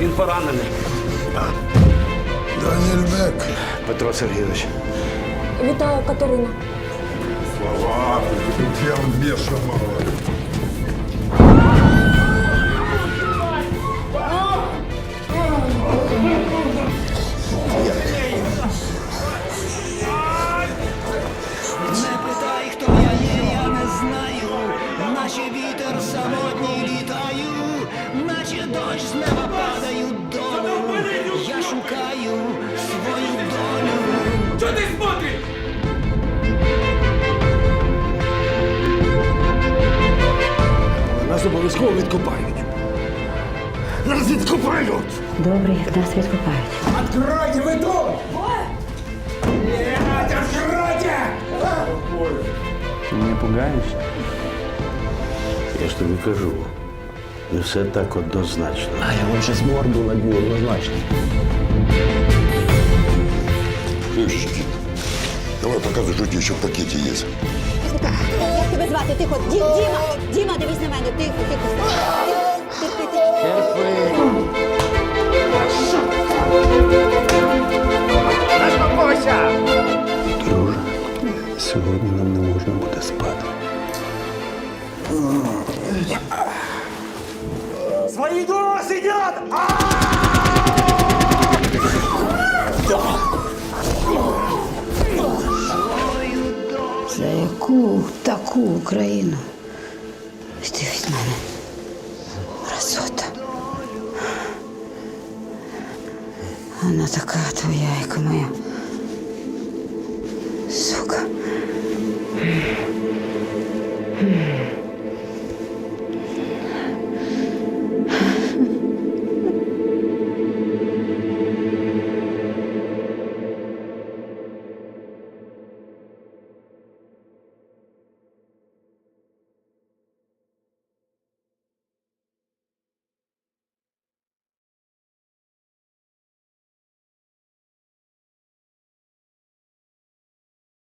Він поранений. Даніель Бек. Петро Сергійович. Вітаю, Катерина. Слова, тут я вам бешу мало. Не питай, хто я є, я не знаю, наче вітер самотній літаю, наче дощ з неба падають долу. Я шукаю свою долю. Что ты смотришь? Нас обов'язково відкопають. Нас відкопають! Добре, як нас відкопають. Откройте вы дом! Нет, откройте! Не пугаєшся? Я ж тобі кажу, не все так однозначно. А я вам сейчас морду набью однозначно. Слышите, давай показывай, что у тебя еще в пакете есть. Як тебе звати? Тихо, Ді, Діма! Діма, дивись на мене, тихо, тихо. Видос идет! А! За яку таку Україну? Ти від мене красота. Вона така твоя, яка моя. Сука.